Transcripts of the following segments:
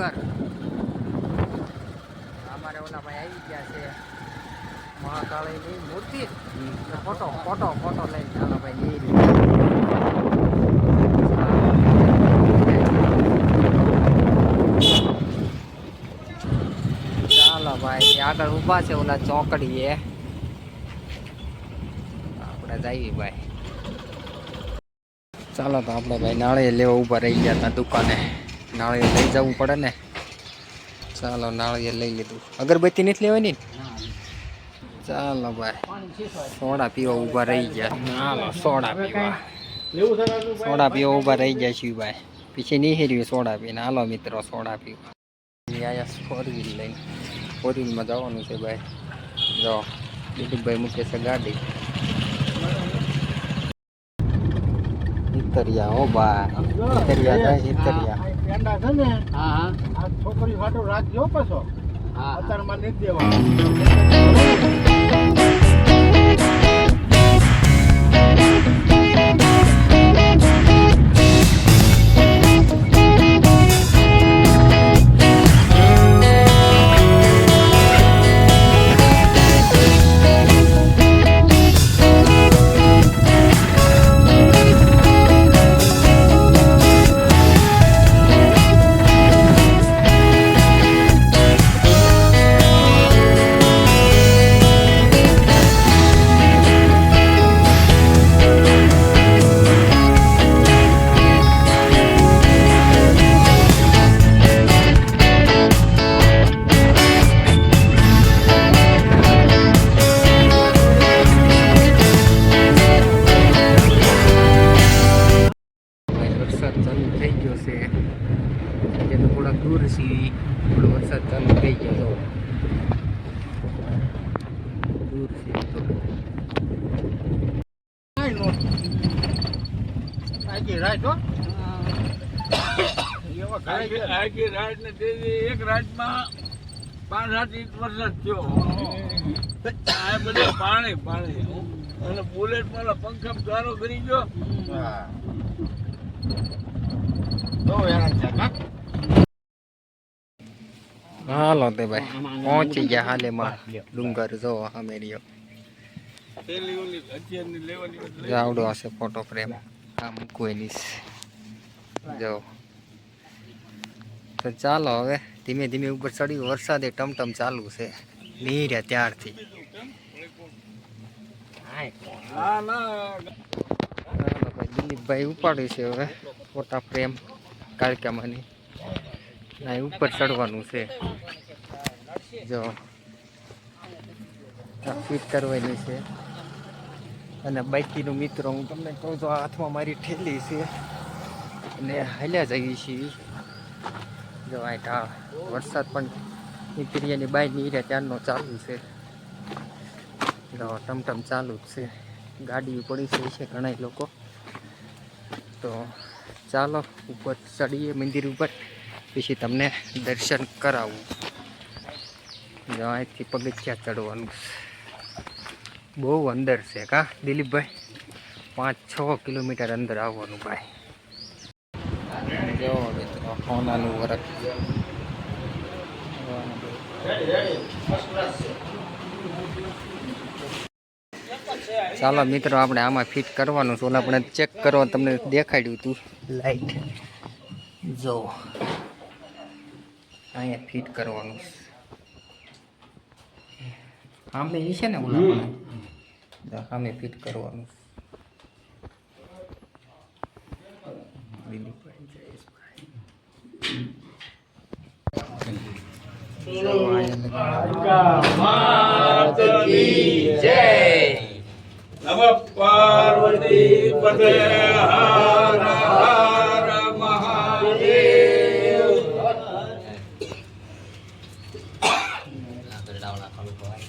ડુંગર અમારે ઓલા ભાઈ આવી ગયા છે. મહાકાળીની મૂર્તિ. ફોટો ફોટો ફોટો લઈને ચાલો ભાઈ ચાલો ભાઈ આગળ ઊભા છે ઓલા ચોકડીએ. આપણે જઈએ ભાઈ. ચાલો તો આપણે ભાઈ નાળે લેવા ઊભા રહી ગયા હતા દુકાને. નાળિયેર લઈ જવું પડે ને. ચાલો નાળિયેર લઈ લીધું. અગરબત્તી નથી લેવાની? ચાલો ભાઈ. સોડા પીવા ઊભા રહી ગયા. ચાલો, સોડા પીવા. સોડા પીવા ઊભા રહી ગયા છીએ ભાઈ. પછી નહીં હેર્યું સોડા પીને. હાલો મિત્રો, સોડા પીવા. આયા ફોર વ્હીલ લઈને. ફોર વ્હીલમાં જવાનું છે ભાઈ. જો, દિલીપભાઈ મૂકે છે ગાડી. ઇતરિયા હો ભાઈ ઇતરિયા જાય ઇતરિયા પેંડા છે ને હા હા. આ છોકરી વાટો રાખજો પાછો. હા અત્યારમાં નથી દેવા વરસાદ ચાલુ થઈ ગયો છે. એટલે તો થોડાક દૂર છીએ થોડો વરસાદ ચાલુ થઈ ગયો હતો દૂર છે એક રાતમાં પાંચ સાત ઇંચ વરસાદ થયો. આ બધું પાણી પાણી. અને બુલેટ મારા પંખા ગારો કરી ગયો? હાલો તે ભાઈ પહોંચી ગયા હાલેમાં ડુંગર જો અમે રહ્યો. જાવડો હશે ફોટો ફ્રેમ. આ મૂકું એની જો. તો ચાલો હવે ધીમે ધીમે ઉપર ચડ્યું. વરસાદે ટમટમ ચાલુ છે. નહીં રહ્યા ત્યારથી દિલીપભાઈ ઉપાડ્યું છે હવે ફોટા ફ્રેમ. કાળકામાંની ના ઉપર ચડવાનું છે. જો. ફિટ કરવાની છે. અને બાઇકીનું મિત્રો, હું તમને કહું તો હાથમાં મારી ઠેલી છે. અને હાલ્યા જઈએ છીએ. જો, આ વરસાદ પણ નીકળીની બાય નીર્યા ત્યારનો ચાલુ છે. જો, ટમટમ ચાલુ જ છે. ગાડી પડી છે ઘણા લોકો. તો ચાલો, ઉપર ચડીએ મંદિર ઉપર. પછી તમને દર્શન કરાવું. અહીંથી પગથિયા ચડવાનું. બહુ અંદર છે કા, દિલીપભાઈ? પાંચ છ કિલોમીટર અંદર આવવાનું ભાઈ. જો મિત્રો હોનાનું વરખ. ચાલો મિત્રો આપણે આમાં ફિટ કરવાનું છે. ઓલા આપણે ચેક કરવા તમને દેખાડ્યું હતું. લાઈટ જો. અહીંયા ફિટ કરવાનું છે. સામે એ છે ને ઓલા સામે ફિટ કરવાનું દિલીપભાઈ જયેશભાઈ જો અહીંયા નમ પાર્વતી પતે હર હર મહાદેવ હા ગરડાવાળા કાળુભાઈ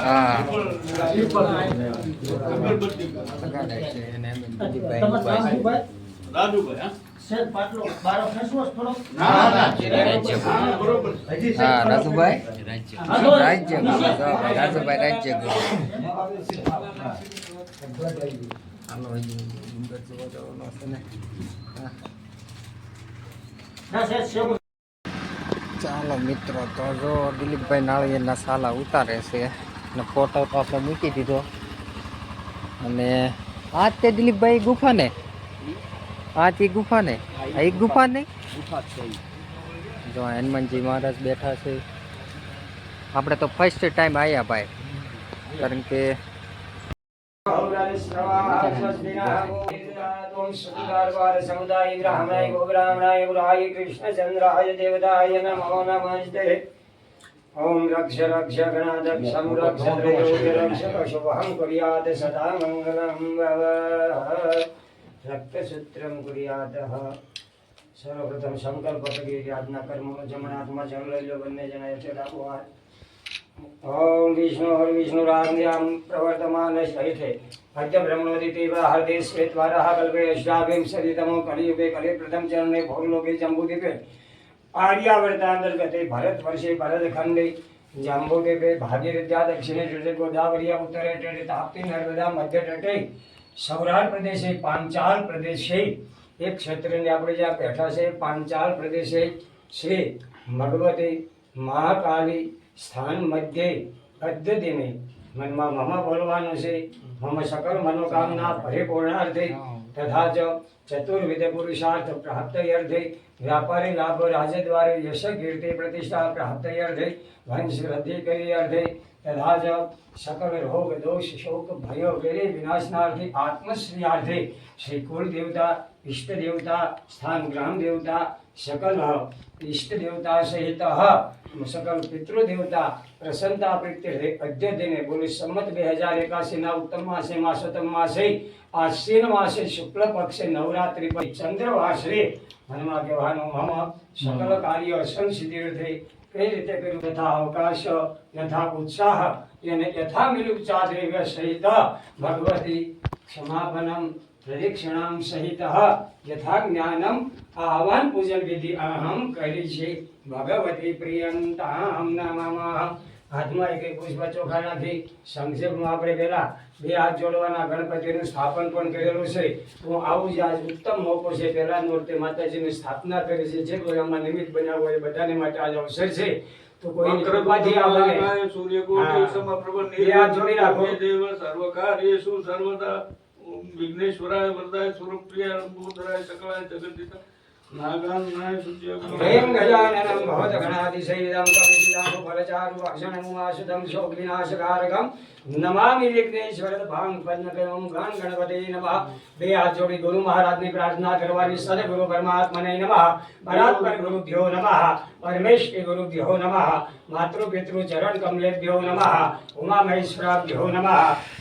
હા લગાડે છે અને અમે દિલીપભાઈ ઊભા છે. રાજુભાઈ? રાજ્ય. રાજુભાઈ રાજ્ય ગુરુ. ચાલો મિત્રો તો જો દિલીપભાઈ નાળિયેરના સાલા ઉતારે છે અને ફોટો તો આપણે મૂકી દીધો. અને આ તે દિલીપભાઈ ગુફા ને આ જ એ ગુફા ને? આ એક ગુફા. નહીં જો આ હનુમાનજી મહારાજ બેઠા છે. આપણે તો ફર્સ્ટ ટાઈમ આવ્યા ભાઈ. કારણ કે સમુદાય ગોબ્રાહ્મણાય ગુરાય કૃષ્ણચંદ્રાય દેવતાય નમો નમસ્તે ઓમ રક્ષ રક્ષ ગણાદક્ષમ રક્ષ ત્રયોગ્ય રક્ષ શુભં કુર્યાત સદા મંગલમ ભવ રક્તસૂત્રમ કુર્યાત સર્વપ્રથમ સંકલ્પ કરી આજના કર્મો જમણાથમાં જળ લઈ લો બંને જણા એટલે રાખો હાથ ઓમ વિષ્ણુ હર વિષ્ણુ રામ પ્રવર્તમાન સહિતે અદ્ય બ્રહ્મણોદિતિ હરદે શ્વેતવારઃ કલ્પે અષ્ટાભિમ સરિતમો કલિયુગે કલિ પ્રથમ ચરણે ભોગલોકે જંબુદીપે આર્યાવર્તાંતર્ગતે ભારત વર્ષે ભરતખંડે જંબુદીપે ભાગીરથ્યા દક્ષિણે તટે ગોદાવરીયા ઉત્તરે તટે તાપ્તી નર્મદા મધ્ય તટે સૌરાષ્ટ્ર પ્રદેશે પાંચાલ પ્રદેશે એક ક્ષેત્રની આપણે જ્યાં બેઠા છે, પાંચાલ પ્રદેશે શ્રી ભગવતી મહાકાલી સ્થાન મધ્યે અદ્યતિને મનમાં મમ બોલવાનું છે. મમ સકલ મનોકામના પરિપૂર્ણાર્થે તથા જ ચતુર્વિધ પુરુષાર્થ પ્રાપ્તયર્થે વ્યાપારી લાભ રાજદ્વારે યશ કીર્તિ પ્રતિષ્ઠા પ્રાપ્તયર્થે વંશ વૃદ્ધિ કરી અર્થે ચ સકલ રોગ દોષ, શોક, ભયો વેરે વિનાશનાર્થે, આત્મશ્રીયાર્થે શ્રી કુલ દેવતા ઇષ્ટ દેવતા સ્થાન ગ્રામ દેવતા સકલ ઇષ્ટ દેવતા સહિત સકલ પિતૃ દેવતા પ્રસન્નતા પ્રીત્યર્થે અદ્ય દિને બોલી સંમત બે હજાર એકાશીના ઉત્તમ માસે, માસોત્તમ માસે, આશ્વિન માસે, શુક્લ પક્ષે નવરાત્રિ પર ચંદ્રવાસરે હનુમા કહેવાનું મમ સકલ કાર્ય સંસિદ્ધિર્થે કઈ રીતે કર્યું? યથા અવકાશ, યથા ઉત્સાહ, એને યથા મિલુપચાદ્રેવ્ય સહિત. ભગવતી ક્ષમાપનમ, પ્રદિક્ષિણામ સહિત. યથા જ્ઞાનમ આહવાન પૂજન વિધિ અહમ કરી છે. ભગવતી પ્રિયંતામ નમઃ. હાથમાં એક એક પુષ્પ ચોખા નથી સંક્ષેપમાં આપણે પહેલા બે હાથ જોડવાના ગણપતિનું સ્થાપન પણ કરેલું છે. હું આવું જ આજ ઉત્તમ મોકો છે પહેલા નોરતે માતાજીની સ્થાપના કરી છે. જે કોઈ આમાં નિમિત્ત બન્યા હોય એ બધાને માટે આજ અવસર છે. તો કોઈ કૃપાથી આ બને. વક્રતુંડ સૂર્યકોટિ. સમપ્રભ હાથ જોડી રાખો. દેવ સર્વકાર્યેષુ સર્વદા ઓમ વિઘ્નેશ્વરાય વરદાય સ્વરૂપ્રિયાય લંબોદરાય સકલાય જગદીતા નાગાનાય સૂર્ય ह्रीं गजाननं भवतगणातिशैलं कविशिलां फलचारुभक्षणमुमाशुतं शोकविनाशकारकं નમામિ વિઘ્નેશ્વર ભાંગ પદ્મકયમ ગણ ગણપતિ નમઃ બે હાથ જોડી ગુરુ મહારાજની પ્રાર્થના કરવાની સદગુરુ પરમાત્મને નમઃ પરાત્પર ગુરુભ્યો નમઃ પરમેશ ગુરુભ્યો નમઃ માતૃપિતૃચરણ કમલેભ્યો નમઃ ઉમામહેશ્વરાભ્યો નમઃ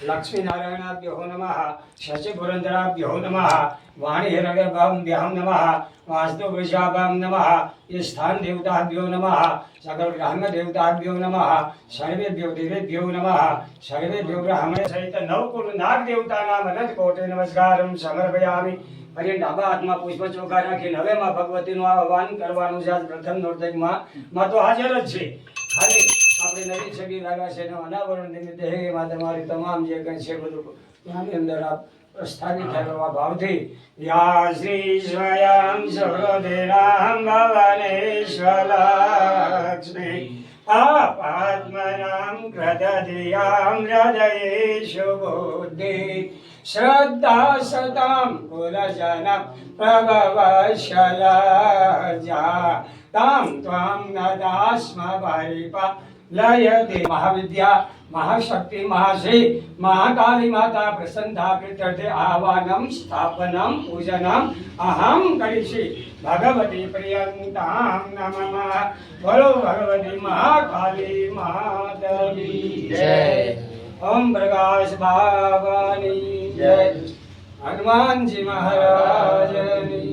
લક્ષ્મીનારાયણાભ્યો નમઃ શશિપુરંદરાભ્યો નમઃ વાણીરવ્યભાભ્યામ નમઃ વાસ્તુવૃષાભામ નમઃ સ્થાન દેવતાભ્યો નમઃ સકલ બ્રાહ્મ દેવતાભ્યો નમઃ સર્વેભ્યો દેવેભ્યો નમઃ સર્વેભ્યો બ્રાહ્મણ સહિત નવકુલ નાગ દેવતાના મદદ કોટે નમસ્કારમ સમર્પયામિ અને ડાબા હાથમાં પુષ્પ ચોખા રાખીને હવેમાં ભગવતીનું આહવાન કરવાનું છે આજ પ્રથમ નોર્તકમાં માં તો હાજર જ છે ખાલી આપણે નવી છબી લાવ્યા છે એનું અનાવરણ નિમિત્તે હે માં તમારી તમામ જે કંઈ છે બધું ત્યાંની અંદર આપ પ્રસ્થાપિત થયેલો ભાવથી, યા શ્રી સ્વયં સહૃદયરામ ભવનેશ્વરલક્ષ્મી આપાત્મનામ કૃતધિયામ હૃદયેશુ બુદ્ધિ, શ્રદ્ધા સતામ શલા પ્રભવશલજા તામ ત્વામ નદાસ્મ લય દે મહાવિદ્યા મહાશક્તિ મહાશ્રી મહાકાલી માતા પ્રસન્નતા પ્રીત્યર્થે આહવાનમ સ્થાપનમ પૂજનમ અહમ કરીશી ભગવતી પ્રિયંતામ નમઃ બોલો ભગવતી મહાકાલી માતની જય ઓમ પ્રકાશ ભાવાની જય હનુમાનજી મહારાજની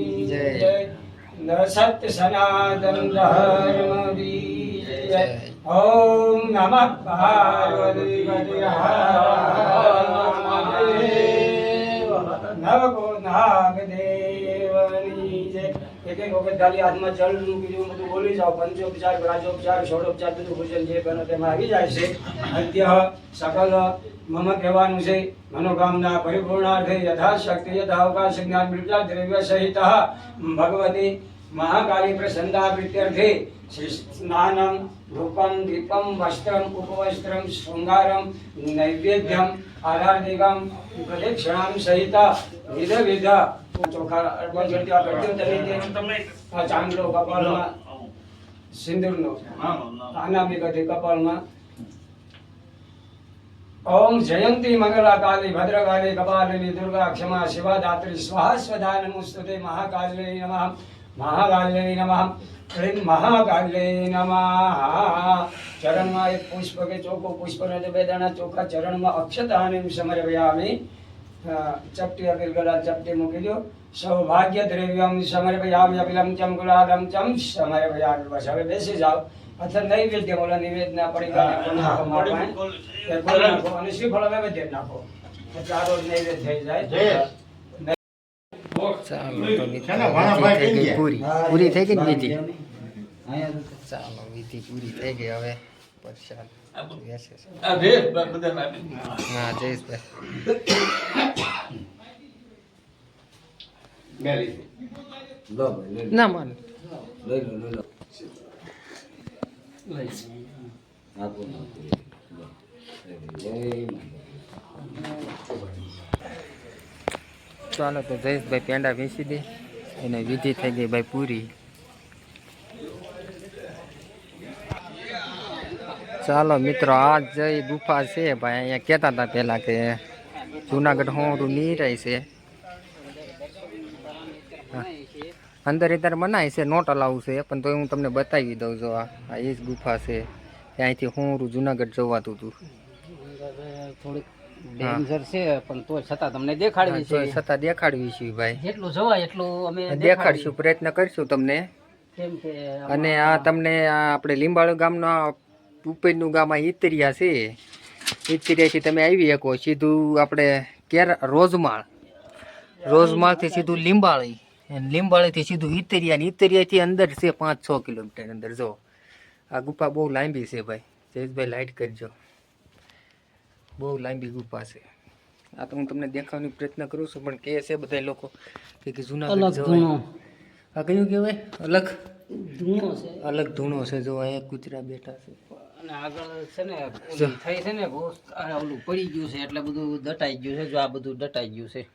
સત્ય સનાતન ધર્મ જય ઓમ નમઃ પાર્વતી નવકો નાગ જય એક વખત ખાલી હાથમાં જળનું બીજું બધું બોલી જાઓ, પંચોપચાર રાજોપચાર ષોડોપચાર, બધું ભોજન જે બનો તેમાં આવી જાય છે. અંત્ય સકલ મમ કહેવાનું છે, મનોકામના પરિપૂર્ણાર્થે યથાશક્તિ, યથાવકાશ, જ્ઞાન બિરજા દ્રવ્ય સહિત ભગવતી મહાકાળી પ્રસન્ના પ્રીત્યર્થે શ્રી સ્નાનમ રૂપમ દીપમ વસ્ત્રમ ઉપવસ્ત્રમ શૃંગારમ નૈવેદ્યમ આરાધિકમ પ્રદક્ષિણામ સહિત વિધ વિધ ચોખા અર્પણ કરતી આ કરતી તમે તમે ચાંદલો કપાળમાં સિંદૂરનો વિગતે કપાળમાં. ઓમ જયંતી મંગલા કાલી ભદ્રકાલી કપાલિની દુર્ગા ક્ષમા શિવાદાત્રી સ્વાહ સ્વધા નમોસ્તુતે મહાકાલ્યై નમઃ. મહાકાલ્યై નમઃ ક્લીં મહાકાલ્યై નમઃ ચરણમાં એક પુષ્પ કે ચોખ્ખું પુષ્પ ને બે દાણા ચોખા ચરણમાં અક્ષતાને સમર્પયામિ ચપટી અબીલ ગળા ચપટી મૂકી દો સૌભાગ્ય દ્રવ્યમ સમર્પયામિ અબિલમ ચમ ગુલાલમ ચમ સમર્પયામિ બસ હવે બેસી જાઓ અથવા નૈવેદ્ય બોલો નિવેદના પડી ગયા અને શ્રીફળ નૈવેદ્ય નાખો એટલે આ રોજ નૈવેદ્ય થઈ જય. ચાલો તો મિત્રો પૂરી? પૂરી થઈ ગઈ ને વિધિ ચાલો વિધિ પૂરી થઈ ગઈ હવે. પ્રસાદ જયેશભાઈ ના માન. ચાલો તો જયેશભાઈ પેંડા વેચી દે. એને વિધિ થઈ ગઈ ભાઈ પૂરી. ચાલો મિત્રો આ જય ગુફા છે ભાઈ, અહીંયા કહેતા હતા પહેલાં કે જુનાગઢ હોરું નીરાય છે. અંદર અત્યારે મનાય છે, નોટ અલાઉ છે, પણ તો હું તમને બતાવી દઉં જો આ એ જ ગુફા છે. ત્યાંથી હોરું જુનાગઢ જવાતું હતું. થોડીક ડેન્જર છે પણ તો છતાં તમને દેખાડવી છે. છતાં દેખાડવી છે ભાઈ. જેટલું જવાય એટલું અમે દેખાડશું પ્રયત્ન કરીશું તમને. કેમ કે અને આ તમને આ આપણે લીંબાળુ ગામના ઉપરનું ગામ આ ઈતરિયા છે. ઇતરિયાથી તમે આવી શકો સીધું આપણે કેર રોજમાળ. રોજમાળથી સીધું લીંબાળી. અને લીંબાળીથી સીધું ઇતરિયા ને ઈતરિયાથી અંદર છે પાંચ છ કિલોમીટર અંદર જો. આ ગુફા બહુ લાંબી છે ભાઈ. જયેશભાઈ લાઇટ કરજો. બહુ લાંબી ગુફા છે. આ તો હું તમને દેખાવાનો પ્રયત્ન કરું છું પણ કહે છે બધા લોકો કે કે જૂનાગઢ જવાય. આ કયું કહેવાય? અલગ? ધૂણો છે. અલગ ધૂણો છે જો અહીંયા કૂતરા બેઠા છે. અને આગળ છે ને થઈ છે ને બહુ ઓલું પડી ગયું છે એટલે બધું દટાઈ ગયું છે જો આ બધું દટાઈ ગયું છે.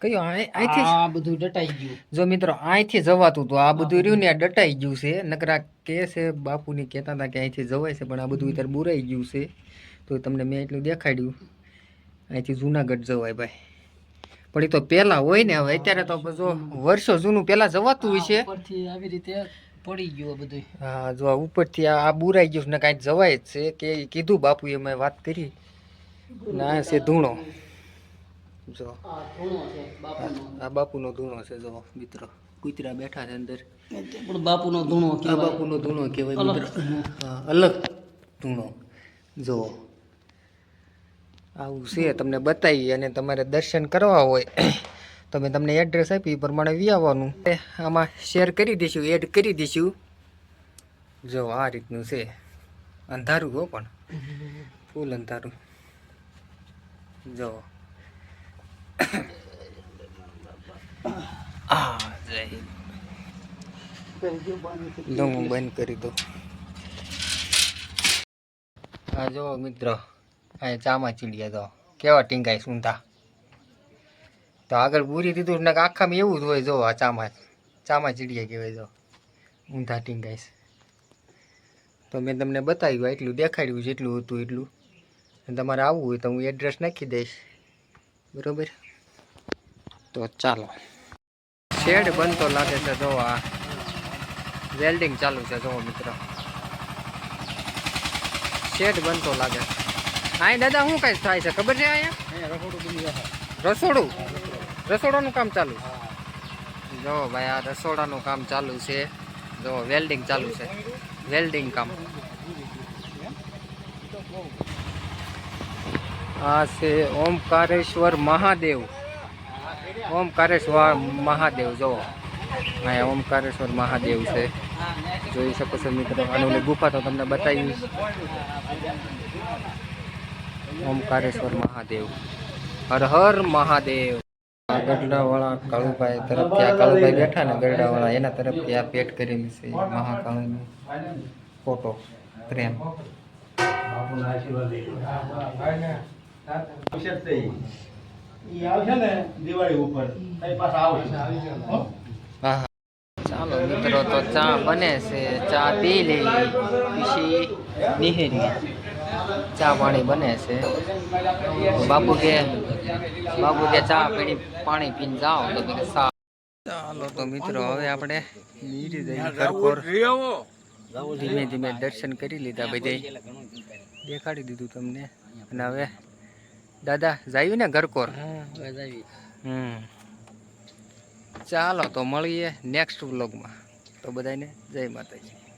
કયું આ- અહીંથી આ બધું દટાઈ ગયું. જો મિત્રો અહીંથી જવાતું તો આ બધું રહ્યું ને આ દટાઈ ગયું છે. નકરા કે છે બાપુની કહેતા હતા કે અહીંથી જવાય છે પણ આ બધું અત્યારે બુરાઈ ગયું છે. તો તમને મેં એટલું દેખાડ્યું. અહીંથી જૂનાગઢ જવાય ભાઈ. પણ એ તો પહેલાં હોય ને હવે અત્યારે તો જો વર્ષો જૂનું પહેલાં જવાતું હોય છે. આવી રીતે પડી ગયું બધું હા જો આ ઉપરથી આ બુરાઈ ગયું ને કાંઈ જવાય જ છે કે કીધું કીધું એ મેં વાત કરી. ને છે ધૂણો. જો. આ બાપુનો. ધૂણો છે જો મિત્રો. કૂતરા બેઠા છે અંદર. પણ બાપુનો ધૂણો આ બાપુનો ધૂણો કહેવાય મિત્ર. અલગ ધૂણો. જો. આવું છે, તમને બતાવી અને તમારે દર્શન કરવા હોય, તો મેં તમને એડ્રેસ આપી એ પ્રમાણે વ્યાવવાનું આમાં શેર કરી દઈશું એડ કરી દઈશું. જો આ રીતનું છે, અંધારું હો પણ. ફૂલ અંધારું. જો. બંધ કરી દઉં. હા જો મિત્રો આ ચામાં ચીડિયા તો. કેવા ટીંગાય સૂંધા તો આગળ પૂરી દીધું ને આખામાં એવું જ હોય જો આ ચામાં. ચામાં ચીડીએ કહેવાય જો. ઊંધા ટીંગાઈશ તો મેં તમને બતાવ્યું એટલું દેખાડ્યું જેટલું હતું એટલું. તમારે આવવું હોય તો હું એડ્રેસ નાખી દઈશ. બરોબર? તો ચાલો. શેડ બનતો લાગે છે જો આ. વેલ્ડિંગ ચાલુ છે જો મિત્રો. શેડ બનતો લાગે છે. હા દાદા શું કઈ થાય છે? ખબર છે અહીંયા? રસોડું રસોડાનું કામ ચાલુ જો ભાઈ આ રસોડાનું કામ ચાલુ છે. જો વેલ્ડિંગ ચાલુ છે. વેલ્ડિંગ કામ. આ છે ઓમકારેશ્વર મહાદેવ. ઓમકારેશ્વર મહાદેવ જો. અહીંયા ઓમકારેશ્વર મહાદેવ છે. જોઈ શકો છો મિત્રો આનું ઓલી ગુફા તો તમને બતાવી ઓમકારેશ્વર મહાદેવ હર હર મહાદેવ. ગઢડાવાળા કાળુભાઈ તરફથી આ કાળુભાઈ બેઠા ને ગઢડાવાળા એના તરફથી આ પેટ કરેલી છે મહાકાળીની ફોટો પ્રેમ ઈ આવશે ને દિવાળી ઉપર. તઈ પાછા આવશે. હો? હા હા. ચાલો મિત્રો તો ચા બને છે. ચા પી લઈ પછી નિહેરી. ચા પાણી બને છે. બાપુ કે બાપુ કે ચા પીડી પાણી પીને જાઓ. તો ચાલો તો મિત્રો, હવે આપણે ધીમે ધીમે દર્શન કરી લીધા બધા. દેખાડી દીધું તમને. અને હવે દાદા જાયું ને ઘરકોર? હમ. ચાલો તો મળીએ નેક્સ્ટ વ્લોગમાં. તો બધાને જય માતાજી.